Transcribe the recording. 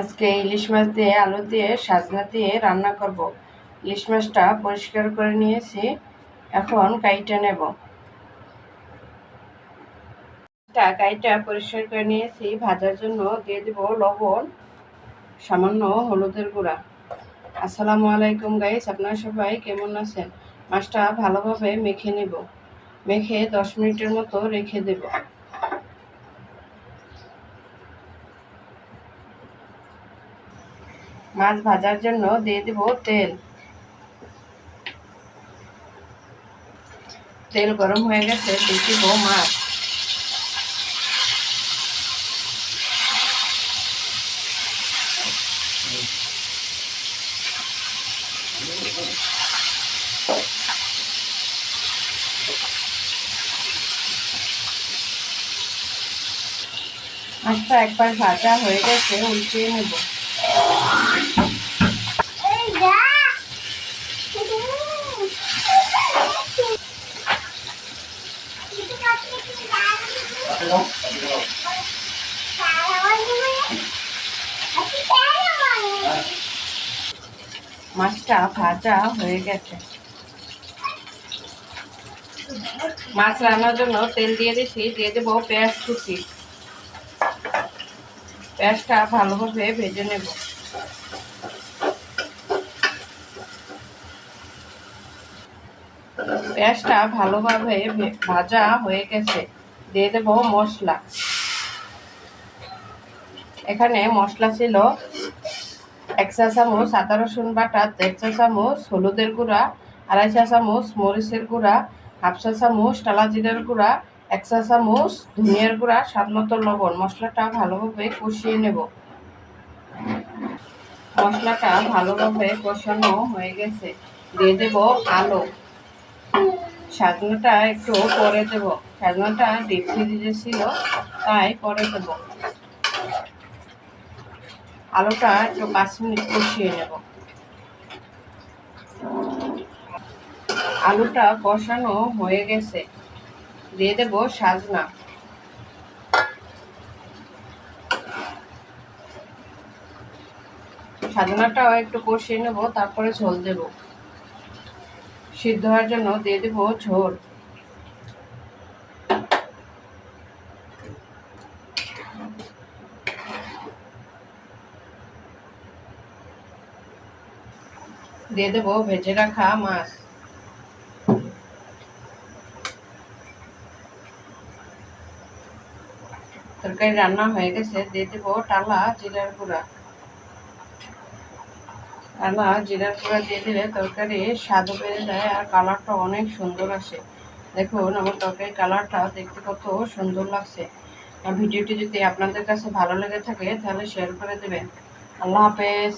আজকে ইলিশ মাছ দিয়ে, আলু দিয়ে, সাজনা দিয়ে রান্না করব। ইলিশ মাছটা পরিষ্কার করে নিয়েছি, এখন কাইটা নেব। কাইটা পরিষ্কার করে নিয়েছি, ভাজার জন্য দিয়ে দেব লবণ, সামান্য হলুদের গুঁড়া। আসসালামু আলাইকুম গাইস, আপনারা সবাই কেমন আছেন? মাছটা ভালোভাবে মেখে নেব। মেখে দশ মিনিটের মতো রেখে দেবো। মাছ ভাজার জন্য দিয়ে দেব তেল। তেল গরম হয়ে গেছে, দিয়ে দিব মাছ। মাছটা একবার ভাজা হয়ে গেছে, উল্টিয়ে নেব। মাছটা ভাজা হয়ে গেছে। মাছ রান্নার জন্য তেল দিয়ে দিছি, দিয়ে দেবো পেঁয়াজ কুচি। পেঁয়াজটা ভালোভাবে ভেজে নেব। পেঁয়াজটা ভালোভাবে ভাজা হয়ে গেছে। দিয়ে দেব মশলা। এখানে মশলা ছিল এক চা চামচ, আদা রসুন বাটা, দেড় চা চামচ, হলুদের গুঁড়া, আড়াই চা চামচ, মরিচের গুঁড়া, হাফ চা চামচ টালা জিরার গুঁড়া, এক চা চামচ, ধনিয়ার গুঁড়া, স্বাদ মতো লবণ। মশলাটা ভালোভাবে কষিয়ে নেব। মশলাটা ভালোভাবে কষানো হয়ে গেছে। দিয়ে দেব আলু। সাজনাটা একটু পরে দেব। সাজনাটা ডিপ ফ্রিজে ছিল, তাই পরে দেব। আলুটা একটু পাঁচ মিনিট কষিয়ে নেব। আলুটা কষানো হয়ে গেছে। দিয়ে দেব সাজনা। সাজনাটাও একটু কষিয়ে নেব, তারপরে ঝোল দেব। সিদ্ধ হওয়ার জন্য দিয়ে দেব ঝোল। দিয়ে দেবো ভেজে রাখা মাছ। তরকারি রান্না হয়ে গেছে, দিয়ে দেবো টালা, জিরার গুঁড়া। টালা জিরার গুঁড়া দিয়ে দিলে তরকারি স্বাদ বেড়ে যায় আর কালারটা অনেক সুন্দর আসে। দেখুন, আমার তরকারি কালারটা দেখতে কত সুন্দর লাগছে। আর ভিডিওটি যদি আপনাদের কাছে ভালো লেগে থাকে, তাহলে শেয়ার করে দেবেন। আল্লাহ হাফেজ।